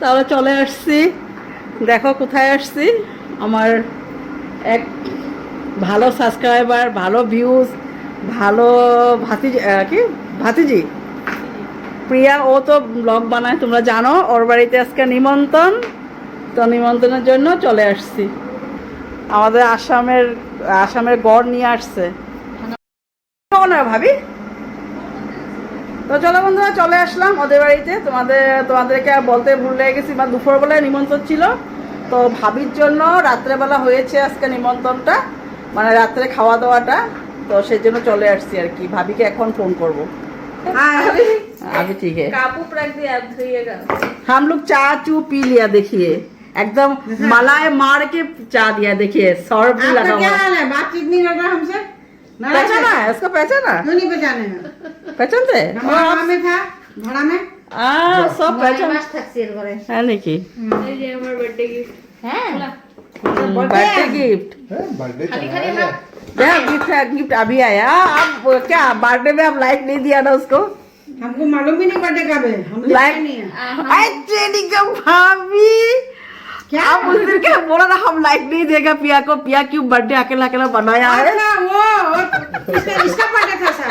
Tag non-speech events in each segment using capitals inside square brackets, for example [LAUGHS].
তাহলে চলে আসছি। দেখো কোথায় আসছি। আমার এক ভালো সাবস্ক্রাইবার ভালো ভিউজ ভালো ভাতিজি কি? ভাতিজি। প্রিয়া, ও তো ব্লগ বানায়, তোমরা জানো। ওর বাড়িতে আজকে নিমন্ত্রণ। তো নিমন্ত্রণের জন্য চলে আসছি। আমাদের আসামের আসামের গড় নিয়ে আসছে। ভাবি? তো চলো বন্ধুরা চলে আসলাম ওদের বাড়িতে তোমাদের তোমাদেরকে আর বলতে ভুলে গেছি বা দুপুরবেলায় নিমন্ত্রণ ছিল তো ভাবির জন্য রাত্রেবেলা হয়েছে আজকে নিমন্ত্রণটা মানে রাত্রে খাওয়া দাওয়াটা তো সেই জন্য চলে আসছি আর কি ভাবিকে এখন ফোন করবো अभी ठीक है कापूप रख दिया अब धोइएगा हम लोग चा चू पी लिया देखिए एकदम मलाई मार के चा दिया देखिए सौरभ भी लगा आपका क्या हुआ है। हाल है बातचीत नहीं कर रहा हमसे नाराज पहचाना है? है उसको पहचाना क्यों नहीं पहचाने পহচান তে बर्थडे गिफ्ट क्या गिफ्ट गिफ्ट अभी आया। आप क्या बर्थडे में आप लाइक नहीं दिया ना उसको? हमको मालूम भी नहीं बर्थडे कब है। हम लाइक नहीं है। भाभी। क्या? आप उस दिन क्या बोला था? हम लाइक नहीं देगा पिया को। पिया क्यों बर्थडे अकेला अकेला बनाया है? हाँ, ना वो इसका बर्थडे था सर।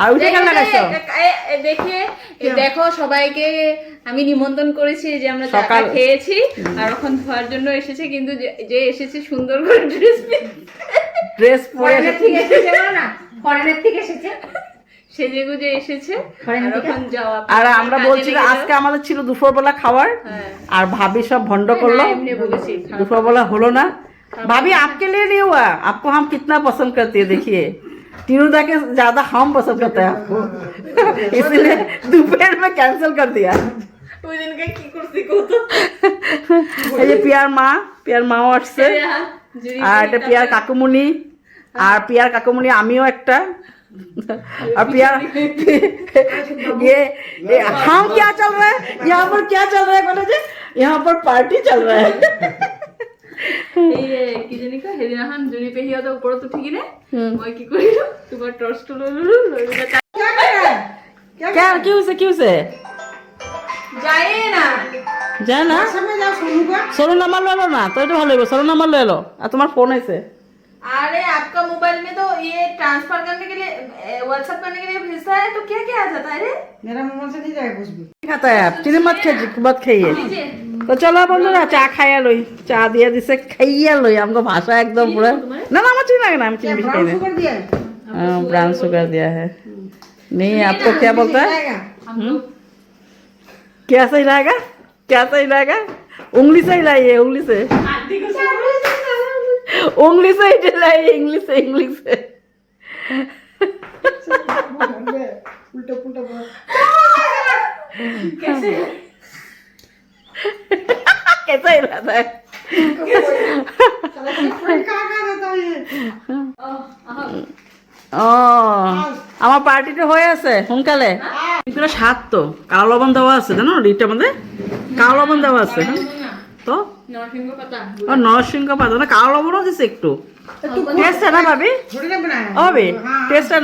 আর উঠে দেখে দেখো সবাইকে আমি নিমন্ত্রণ করেছি যে আমরা সকাল খেয়েছি আর ওখান ধোয়ার জন্য এসেছে কিন্তু যে এসেছে সুন্দর করে ড্রেস ড্রেস পরে না? ফরেনের থেকে এসেছে। এসেছে আর আমরা বলছি আজকে আমাদের ছিল দুপুরবেলা খাওয়ার হ্যাঁ। আর ভাবি সব ভন্ড করল। দুপুরবেলা হলো না। भाभी आपके लिए नहीं हुआ आपको हम कितना पसंद करते हैं देखिए टीनूदा के ज्यादा हम पसंद करते हैं आपको [LAUGHS] इसलिए दोपहर में कैंसिल कर दिया ওই দিনকে কি করছি কত এই [LAUGHS] যে পিয়ার মা পিয়ার মাও আসছে আর এটা পিয়ার কাকুমুনি আর পিয়ার কাকুমুনি আমিও একটা और प्यार ये, ये हम क्या चल रहा है यहाँ पर क्या चल रहा है बोले जी यहाँ पर पार्टी चल रहा है এই যে [LAUGHS] কি জানি কয় হেদিনাখন জুৰি পেহীহঁতে ওপৰত উঠি কিনে মই কি কৰিলো তোমাৰ টৰ্চটো লৈ ললো লৈ পেলাই তাই क्या कर रहा है क्या क्यों से क्यों से যায়ে না যায় না समय जाओ सोनू का সরু নাম্বার লৈ লো না তই তো ভালো হইব সরু নাম্বার লৈ লো আর তোমার ফোন আছে अरे आपका मोबाइल में तो ये ट्रांसफर करने के लिए व्हाट्सएप करने के लिए भेजता है तो क्या क्या आ जाता है रे मेरा मोबाइल से नहीं जाएगा कुछ भी खाता है आप চিনি মত খেয়ে মত খাইয়ে लीजिए তো চলো বন্ধুরা চা খাইয়া লই চা দিয়ে দিছে খাইয়া লই আমাকে ভাষা একদম পুরো না না আমার চিনি লাগে না আমি চিনি বেশি খাই ब्राउन না शुगर दिया है ब्राउन शुगर दिया है नहीं आपको क्या बोलता है जाएगा हम लोग क्या सही रहेगा क्या सही रहेगा उंगली से हिलाइए उंगली से आंटी को उंगली से ही हिलाइए इंग्लिश से इंग्लिश से उल्टा पुल्टा बोल कैसे कैसा हिलाता है फ्रेंड कहाँ कहाँ रहता है ये ও আমার পার্টিটা হয়ে আছে সোনকালে এগুলো স্বাদ তো কালো লবণ দেওয়া আছে জানো ডিটটার মধ্যে কালো লবণ দেওয়া আছে তো नरसिंह पता ও নরসিংহ পাতা না কালো লবণও দিছে একটু টেস্ট है ना ভাবি थोड़ी ना बनाया ও ভাবি हाँ, টেস্ট है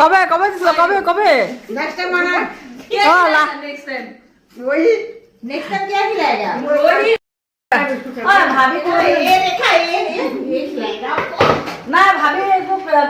কবে কবে কবে কবে? নেক্সট টাইম মানা भाभी ये ये ना भाभी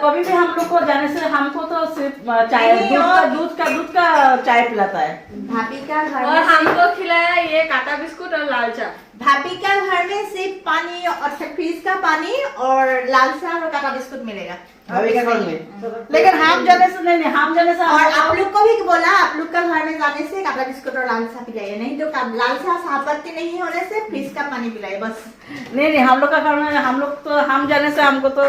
कभी भी हम लोग को जाने से हमको तो सिर्फ़ चाय दूध का दूध का दूध का चाय पिलाता है भाभी का और हमको खिलाया ये काटा बिस्कुट और लाल चा भाभी का घर में सिर्फ़ पानी और फ्रीज का पानी और लाल सा और काटा बिस्कुट मिलेगा। भाभी का घर में? लेकिन हम जाने से नहीं नहीं हम जाने से और आप लोग को भी बोला आप लोग का घर में जाने से काटा बिस्कुट और लाल सा पिलाइए नहीं तो लाल सा सापत्ती नहीं होने से फ्रीज का पानी पिलाइए बस। नहीं नहीं हम लोग का घर में हम लोग तो हम जाने से हमको तो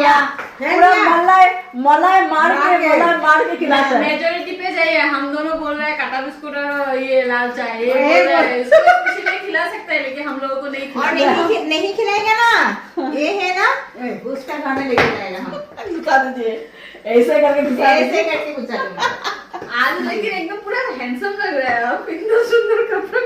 क्या? पूरा मलाई मलाई मार के मलाई मार के खिलाता है मेजोरिटी पे जाइए हम दोनों बोल रहे हैं काटा बिस्कुट और ये लाल चाय ये हैं बोल- इसको स्पेशली खिला सकता है लेकिन हम लोगों को नहीं और नहीं नहीं खिलाएगा ना? ये है ना? [LAUGHS] उसका घर में लेके जाएगा हम। बता दीजिए। ऐसे करके दिखा ऐसे करके पूछा आज लेकिन एकदम पूरा हैंडसम लग रहा है आप इतना सुंदर कपड़ा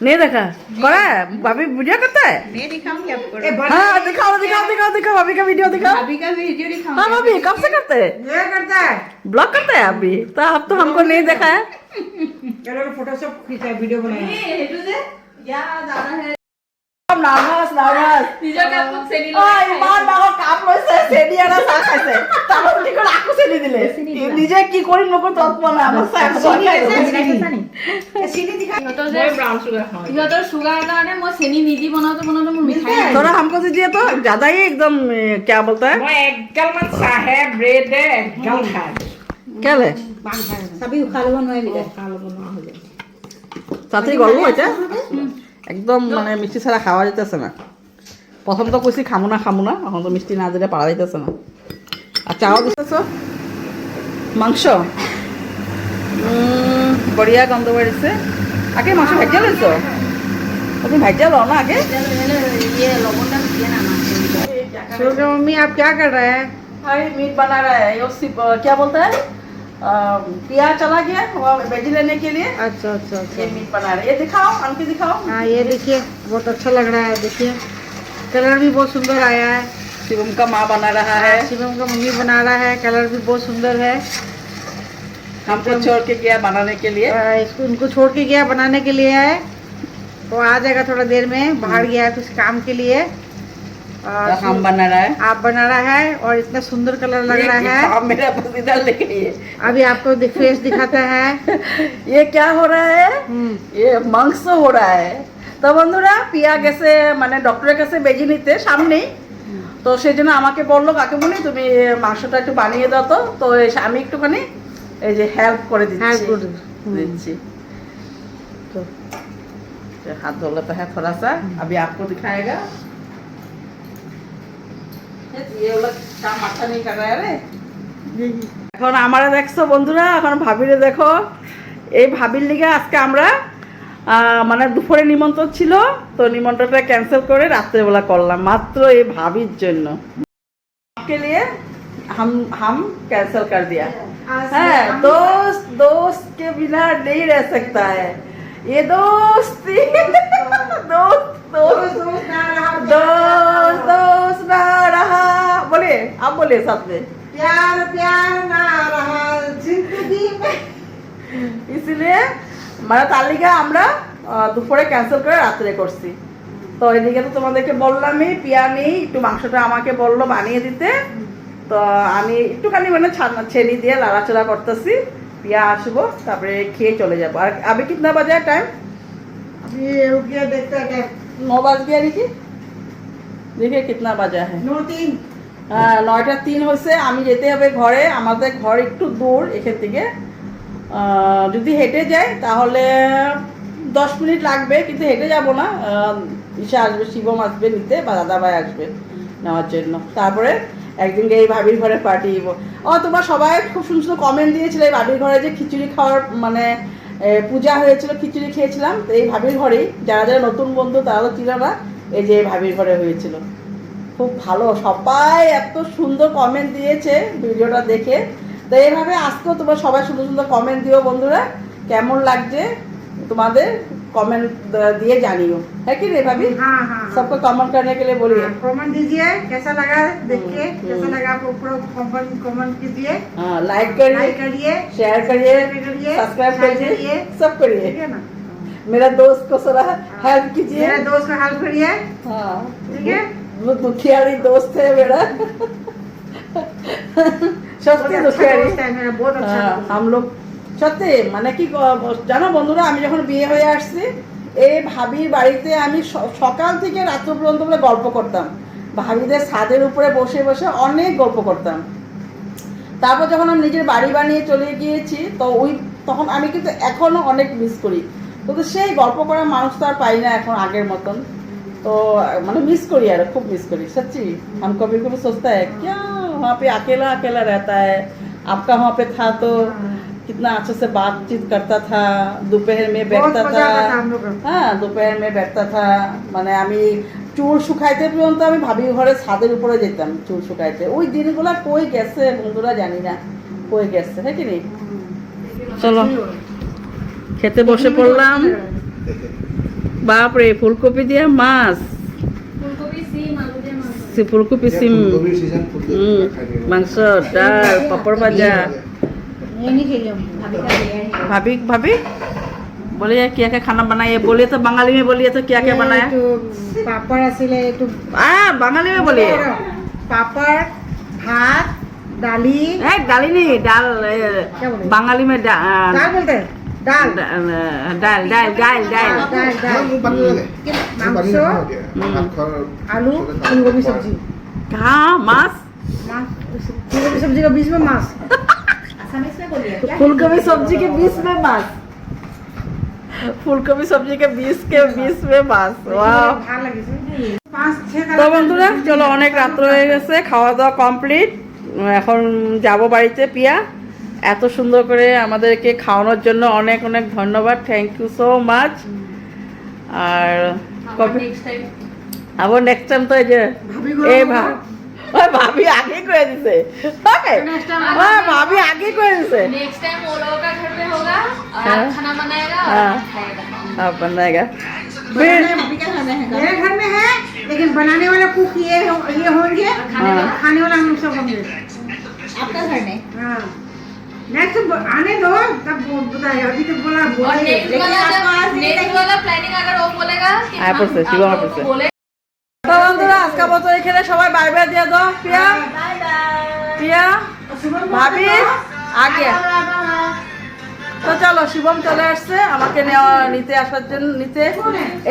नहीं देखा करा है भाभी वीडियो करता है मैं दिखाऊंगी आपको हाँ दिखाओ दिखाओ दिखाओ दिखाओ भाभी का वीडियो दिखाओ भाभी का वीडियो दिखाऊंगी हाँ भाभी कब से करते हैं ये करता है ब्लॉग करते हैं अभी तो अब तो हमको नहीं देखा है चलो फोटो सब खींचा वीडियो बनाया এই, সেইটো যে, ইয়াৰ দাদা হে, নার্ভাস নার্ভাস নিজৰ কাপটোত চেনি অ, লগাই ইমান ডাঙৰ কাপ লৈছে চেনি এটা চাহ খাইছে তাৰপৰা কি কৰিলে আকৌ চেনি দিলে নিজে কি কৰিম নকৰো তত পোৱা নাই আমাৰ চাহ খাব सीढ़ी दिखा সিহঁতৰ যে সিহঁতৰ চুগাৰ কাৰণে মই চেনি নিদি বনাওঁতে বনাওঁতে মোৰ মিঠাই নাই। थोड़ा हमको दीजिए तो ज्यादा ही एकदम ए, क्या बोलता है মই একগাল মান চাহ হে ব্ৰেড হে একগাল খাই क्या ले सभी उखा लो নোৱাৰিলে তাতেই গল্প এটা একদম মানে মিষ্টি ছাড়া খাওয়া যেতেছে না প্রথম তো কইছি খামো না খামো না এখন তো মিষ্টি না দিলে পারা যাইতেছে না আর চাও দিতেছ মাংস উম, বঢ়িয়া গন্ধ বেরিয়েছে আগে মাংস ভাজিয়া লৈছ তুমি ভাজিয়া লও না আগে ইয়ে লবণটা দিয়ে না মাংস सोचो मम्मी आप क्या कर रहे हैं अरे मीट बना रहा है ये सिर्फ अ, क्या बोलता है अ, प्याज चला गया वो वेजी लेने के लिए अच्छा अच्छा ये मीट बना रहा है ये दिखाओ हमके दिखाओ हाँ ये देखिए बहुत अच्छा लग रहा है देखिए कलर भी बहुत सुंदर आया है शिवम का माँ बना रहा है शिवम का मम्मी बना रहा है कलर भी बहुत सुंदर है हमको छोड़ के गया बनाने के लिए आ, इसको इनको छोड़ के गया बनाने के लिए है तो आ जाएगा थोड़ा देर में बाहर गया है कुछ काम के लिए और तो हम बना रहा है आप बना रहा है और इतना सुंदर कलर लग ये रहा है आप मेरा बस इधर लेके ये अभी आपको फेस दिखाता है ये क्या हो रहा है हम्म, ये মাংস हो रहा है তো বন্ধুরা পিয়া গেছে মানে ডক্টরের কাছে বেজি নিতে সামনেই তো সেই জন্য আমাকে বললো কাকিমুনি তুমি মাংসটা একটু বানিয়ে দাও তো তো এসে আমি একটুখানি এই যে হেল্প করে Help দিচ্ছি করে দিচ্ছি। হুম। দিচ্ছি तो ये हाथ धो लेता है थोड़ा सा अभी आपको दिखाएगा ये वाला काम अच्छा नहीं कर रहा है रे এখন আমারে দেখছো বন্ধুরা এখন ভাবিরে দেখো এই ভাবির লিগে আজকে আমরা আহ, মানে দুপুরে নিমন্ত্রণ ছিল তো নিমন্ত্রণটা ক্যান্সেল করে রাত্রেবেলা করলাম মাত্র এই ভাবির জন্য के लिए हम हम कैंसिल कर दिया है दोस्त दोस्त के बिना नहीं रह सकता है ये दोस्ती [LAUGHS] दोस्त दोस्त दोस्त दोस्त ना रहा बोले आप बोले साथ में प्यार प्यार ना रहा जिंदगी में इसलिए মানে তার লিগে আমরা আহ, দুপুরে ক্যান্সেল করে রাত্রে করছি তো এদিকে তো তোমাদেরকে বললামই পিয়া নেই একটু মাংসটা আমাকে বললো বানিয়ে দিতে তো আমি একটুখানি মানে ছানা ছেনি দিয়ে লাড়াচাড়া করতেছি পিয়া আসবো তারপরে খেয়ে চলে যাবো আর আবে কিতনা বাজে টাইম अभी रुक गया देखते हैं ন বাজ গিয়া নাকি দেখে কিতনা বাজা হ্যাঁ नौ तीन হ্যাঁ নয়টা তিন হয়েছে আমি যেতে হবে ঘরে আমাদের ঘর একটু দূর এখান থেকে আহ, যদি হেঁটে যাই তাহলে দশ মিনিট লাগবে কিন্তু হেঁটে যাব না আহ, ইসে আসবে শিবম আসবে নিতে বা দাদাভাই আসবে নেওয়ার জন্য তারপরে একদিনকে এই ভাবির ঘরে পার্টি ও, তোমার সবাই খুব সুন্দর সুন্দর কমেন্ট দিয়েছিলে এই ভাবির ঘরে যে খিচুড়ি খাওয়ার মানে পূজা হয়েছিল, খিচুড়ি খেয়েছিলাম। তো এই ভাবির ঘরেই, যারা যারা নতুন বন্ধু, তারা তো ছিল না, এই যে ভাবির ঘরে হয়েছিল। খুব ভালো, সবাই এত সুন্দর কমেন্ট দিয়েছে ভিডিওটা দেখে। তো এইভাবে আজকেও তোমরা সবাই সুন্দর সুন্দর কমেন্ট দিও বন্ধুরা। কেমন লাগছে তোমাদের? कमेंट दिए जानियो। है कि नहीं भाभी? हाँ, हाँ, हाँ। सबको कमेंट करने के लिए बोलिए। हाँ, कमेंट दीजिए कैसा लगा देखिए हम्म, कैसा हम्म। लगा आपको कमेंट कमेंट कीजिए। हाँ लाइक करिए करिए शेयर करिए सब्सक्राइब करिए सब करिए। मेरा दोस्त को सारा हेल्प कीजिए। मेरा दोस्त को हेल्प करिए। हाँ। ठीक है? वो दोस्त है मेरा। अच्छा सस्ती दुखियारी। मेरा बहुत अच्छा हाँ, हम लोग সত্যি মানে কি ক- জানো বন্ধুরা আমি যখন বিয়ে হয়ে আসছি এই ভাবির বাড়িতে আমি স- সকাল থেকে রাত্র পর্যন্ত বলে গল্প করতাম ভাবিদের ছাদের উপরে বসে বসে অনেক গল্প করতাম তারপর যখন আমি নিজের বাড়ি বানিয়ে চলে গিয়েছি তো ওই তখন আমি কিন্তু এখনো অনেক মিস করি কিন্তু সেই গল্প করার মানুষ তো আর পাই না এখন আগের মতন তো মানে मिस करी यार खूब मिस करी सच्ची हम कभी कभी सोचता है क्या वहाँ पे अकेला अकेला रहता है आपका वहाँ पे था तो कितना अच्छे से बातचीत करता था दोपहर में बहुत बैठता मजा आता था था हम लोग को। হ্যাঁ দুপুরের মেয়ে ব্যস্তা থা মানে আমি চুল শুকাইতে পর্যন্ত আমি ভাবি ঘরে ছাদের উপরে যেতাম চুল শুকাইতে ওই দিনগুলো কই গেছে বন্ধুরা জানি না কই গেছে হ্যাঁ কি নেই চলো খেতে বসে পড়লাম বাপরে ফুলকপি দিয়ে মাছ ফুলকপি সিম আলু দিয়ে মাছ সি- ফুলকপি সিম ফুলকপির season, ফুলকপি হুম, খাই দিয়ে। মাংস ডাল পাপড় ভাজা भाभी भाभी बोले क्या क्या खाना बनाए बोलिए तो बंगाली में बोलिए तो क्या क्या बनाया तो पापड़ आसिले तो हां बंगाली में बोलिए पापड़ भात डाली ए डाली नहीं डाल बंगाली में डाल क्या बोलते हैं ডাল ডাল ডাল ডাল ডাল মাংস আলু ফুলকপি সবজি হ্যাঁ মাছ ফুলকপি সবজি কা বীজ মে মাছ मास मांस फूलगोभी सब्जी का बीच में मांस फूलगोभी सब्जी के बीच में मास फूलगोभी सब्जी के बीच के बीच में मास वाह ভালো লাগিছে পাঁচ ছয় তো বন্ধুরা চলো অনেক রাত্র হয়ে গেছে খাওয়া দাওয়া কমপ্লিট এখন যাব বাড়িতে পিয়া এত সুন্দর করে আমাদেরকে খাওয়ানোর জন্য অনেক অনেক ধন্যবাদ থ্যাংক ইউ সো মাচ আর কবে নেক্সট টাইম আবার নেক্সট টাইম তো এই যে ভাবি এই ভা ওই ভাবি আগে করে দিছে ওই, ওই ভাবি আগে করে দিছে नेक्स्ट टाइम वो लोगों का घर में होगा और हाँ। आप खाना बनाएगा और हाँ। आप खाएगा आप बनाएगा फिर मेरे घर में है लेकिन बनाने वाला कुक ये हो- ये होंगे हाँ। खाने वाला हम लोग सब होंगे आपका घर नहीं हाँ नेक्स्ट आने दो तब वो बताएगा अभी तो बोला और बोला ही है। नेक्स्ट वाला जब नेक्स्ट वाला प्लानिंग अगर वो बोलेगा कि आया हम पर से, आप शिवम लोगों पर को से। बोले বাই বাই দিয়ে দাও পিয়া পিয়া ভাবি আগে। তো চলো শিবম চলে আসছে আমাকে নেওয়া নিতে আসার জন্য নিতে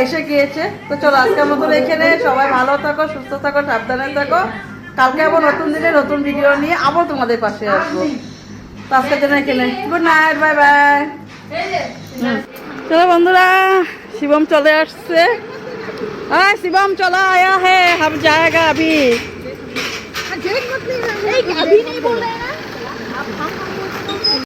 এসে গিয়েছে। তো চলো আজকের মতো এখানে সবাই ভালো থাকো সুস্থ থাকো সাবধানে থাকো। কালকে আবার নতুন দিনে নতুন ভিডিও নিয়ে আবার তোমাদের পাশে আসব। তো আজকের জন্য এখানে। গুড নাইট বাই বাই চলো বন্ধুরা শিবম চলে আসছে। हाँ शिवम चला आया है हम जाएगा अभी। अभी नहीं बोल रहे हैं